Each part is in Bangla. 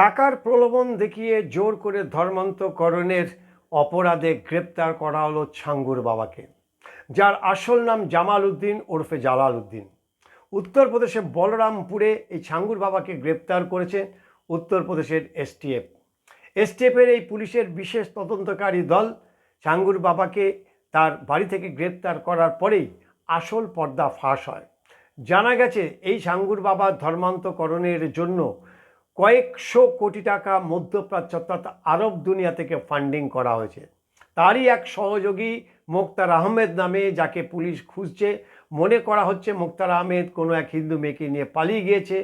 টাকার প্রলোভন দেখিয়ে জোর করে ধর্মান্তকরণের অপরাধে গ্রেপ্তার করা হলো ছাঙ্গুর বাবাকে, যার আসল নাম জামাল উদ্দিন ওরফে জালাল উদ্দিন। উত্তরপ্রদেশের বলরামপুরে এই ছাঙ্গুর বাবাকে গ্রেপ্তার করেছে উত্তরপ্রদেশের এসটিএফ। এসটিএফের এই পুলিশের বিশেষ তদন্তকারী দল ছাঙ্গুর বাবাকে তার বাড়ি থেকে গ্রেপ্তার করার পরেই আসল পর্দা ফাঁস হয়। জানা গেছে, এই ছাঙ্গুর বাবা ধর্মান্তকরণের জন্য কয়েকশো কোটি টাকা মধ্যপ্রাচ্য অর্থাৎ আরব দুনিয়া থেকে ফান্ডিং করা হয়েছে। তারই এক সহযোগী মোক্তার আহমেদ নামে, যাকে পুলিশ খুঁজছে, মনে করা হচ্ছে মোক্তার আহমেদ কোনো এক হিন্দু মেয়েকে নিয়ে পালিয়ে গিয়েছে।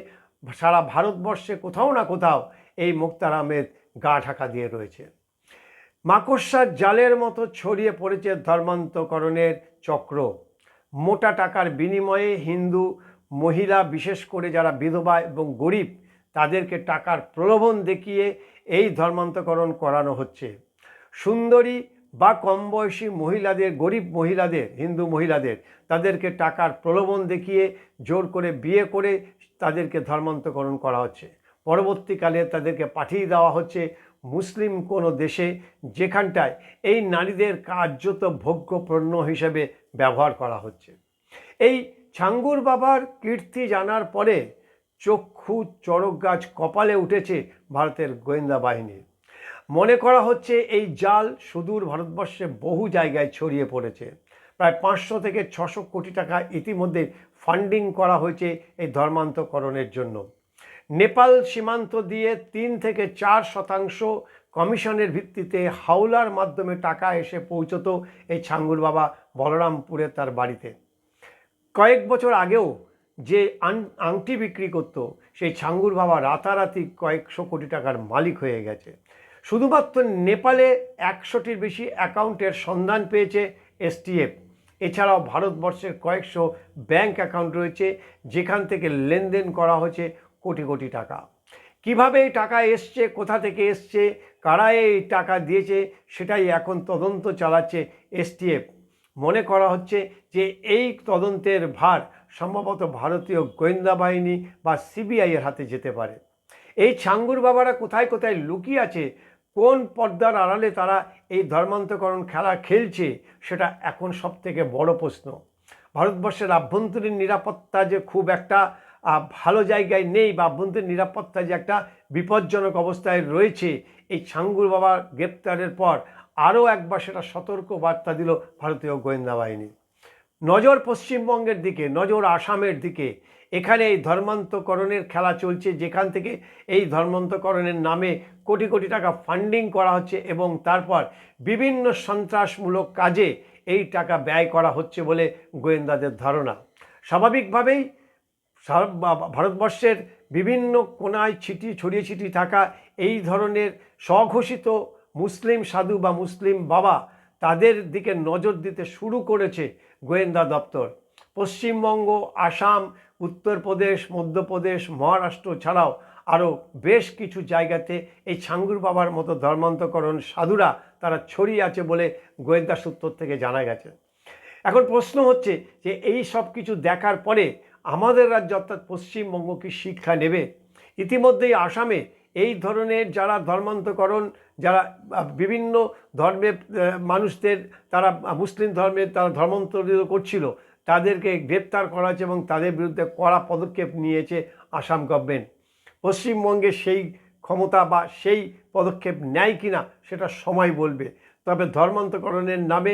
সারা ভারতবর্ষে কোথাও না কোথাও এই মোক্তার আহমেদ গা ঢাকা দিয়ে রয়েছে। মাকড়সার জালের মতো ছড়িয়ে পড়েছে ধর্মান্তকরণের চক্র। মোটা টাকার বিনিময়ে হিন্দু, মহিলা, বিশেষ করে যারা বিধবা এবং গরিব তাদেরকে টাকার প্রলোভন দেখিয়ে এই ধর্মান্তকরণ করানো হচ্ছে। সুন্দরী বা কম বয়সী মহিলাদের, গরিব মহিলাদের, হিন্দু মহিলাদের তাদেরকে টাকার প্রলোভন দেখিয়ে জোর করে বিয়ে করে তাদেরকে ধর্মান্তকরণ করা হচ্ছে। পরবর্তীকালে তাদেরকে পাঠিয়ে দেওয়া হচ্ছে মুসলিম কোনো দেশে যেখানটায় এই নারীদের কার্যত ভোগ্য পণ্য হিসেবে ব্যবহার করা হচ্ছে। এই ছাঙ্গুর বাবার কীর্তি জানার পরে চক্ষু চড়ক গাছ কপালে উঠেছে ভারতের গোয়েন্দা বাহিনীর মনে করা হচ্ছে এই জাল সুদূর ভারতবর্ষে বহু জায়গায় ছড়িয়ে পড়েছে। প্রায় পাঁচশো থেকে ছশো কোটি টাকা ইতিমধ্যে ফান্ডিং করা হয়েছে এই ধর্মান্তকরণের জন্য। নেপাল সীমান্ত দিয়ে তিন থেকে চার শতাংশ কমিশনের ভিত্তিতে হাওলার মাধ্যমে টাকা এসে পৌঁছতো এই ছাঙ্গুর বাবা বলরামপুরে তার বাড়িতে। কয়েক বছর আগেও যে আংটি বিক্রি করতো, সেই ছাঙ্গুর বাবা রাতারাতি কয়েকশো কোটি টাকার মালিক হয়ে গেছে। শুধুমাত্র নেপালে একশোটির বেশি অ্যাকাউন্টের সন্ধান পেয়েছে এসটিএফ এছাড়াও ভারতবর্ষের কয়েকশো ব্যাংক অ্যাকাউন্ট রয়েছে, যেখান থেকে লেনদেন করা হয়েছে কোটি কোটি টাকা। কীভাবে এই টাকা এসছে, কোথা থেকে এসছে, কারা এই টাকা দিয়েছে, সেটাই এখন তদন্ত চালাচ্ছে এসটিএফ মনে করা হচ্ছে যে এই তদন্তের ভার সম্ভবত ভারতীয় গোয়েন্দা বাহিনী বা সিবিআইয়ের হাতে যেতে পারে। এই ছাঙ্গুর বাবারা কোথায় কোথায় লুকিয়ে আছে, কোন পর্দার আড়ালে তারা এই ধর্মান্তকরণ খেলা খেলছে, সেটা এখন সব থেকে বড় প্রশ্ন। ভারতবর্ষের আভ্যন্তরীণ নিরাপত্তা যে খুব একটা ভালো জায়গায় নেই বা আভ্যন্তরীণ নিরাপত্তা যে একটা বিপজ্জনক অবস্থায় রয়েছে, এই ছাঙ্গুর বাবা গ্রেপ্তারের পর আরও একবার সেটা সতর্ক বার্তা দিল ভারতীয় গোয়েন্দা বাহিনী। নজর পশ্চিমবঙ্গের দিকে, নজর আসামের দিকে। এখানে এই ধর্মান্তকরণের খেলা চলছে, যেখান থেকে এই ধর্মান্তকরণের নামে কোটি কোটি টাকা ফান্ডিং করা হচ্ছে এবং তারপর বিভিন্ন সন্ত্রাসমূলক কাজে এই টাকা ব্যয় করা হচ্ছে বলে গোয়েন্দাদের ধারণা। স্বাভাবিকভাবেই ভারতবর্ষের বিভিন্ন কোনায় ছিটি ছড়িয়ে ছিটি থাকা এই ধরনের স্বঘোষিত মুসলিম সাধু বা মুসলিম বাবা তাদের দিকে নজর দিতে শুরু করেছে গোয়েন্দা দপ্তর। পশ্চিমবঙ্গ, আসাম, উত্তরপ্রদেশ, মধ্যপ্রদেশ, মহারাষ্ট্র ছাড়াও আরও বেশ কিছু জায়গাতে এই ছাঙ্গুর বাবার মতো ধর্মান্তকরণ সাধুরা তারা ছড়িয়ে আছে বলে গোয়েন্দা সূত্র থেকে জানা গেছে। এখন প্রশ্ন হচ্ছে যে এই সব কিছু দেখার পরে আমাদের রাজ্য অর্থাৎ পশ্চিমবঙ্গ কি শিক্ষা নেবে? ইতিমধ্যেই আসামে এই ধরনের যারা ধর্মান্তকরণ, যারা বিভিন্ন ধর্মের মানুষদের, তারা মুসলিম ধর্মের তারা ধর্মান্তরিত করছিল, তাদেরকে গ্রেপ্তার করা হয়েছে এবং তাদের বিরুদ্ধে কড়া পদক্ষেপ নিয়েছে আসাম গভর্নমেন্ট পশ্চিমবঙ্গে সেই ক্ষমতা বা সেই পদক্ষেপ নেয় কিনা সেটা সময় বলবে। তবে ধর্মান্তকরণের নামে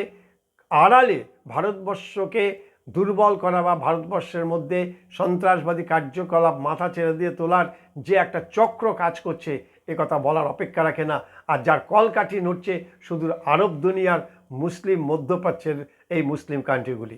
আড়ালে ভারতবর্ষকে দুর্বল করা বা ভারতবর্ষের মধ্যে সন্ত্রাসবাদী কার্যকলাপ মাথা ছেড়ে দিয়ে তোলার যে একটা চক্র কাজ করছে, এ কথা বলার অপেক্ষা রাখে না। আর যার কলকাঠি নড়ছে শুধু আরব দুনিয়ার মুসলিম মধ্যপ্রাচ্যের এই মুসলিম কান্ট্রিগুলি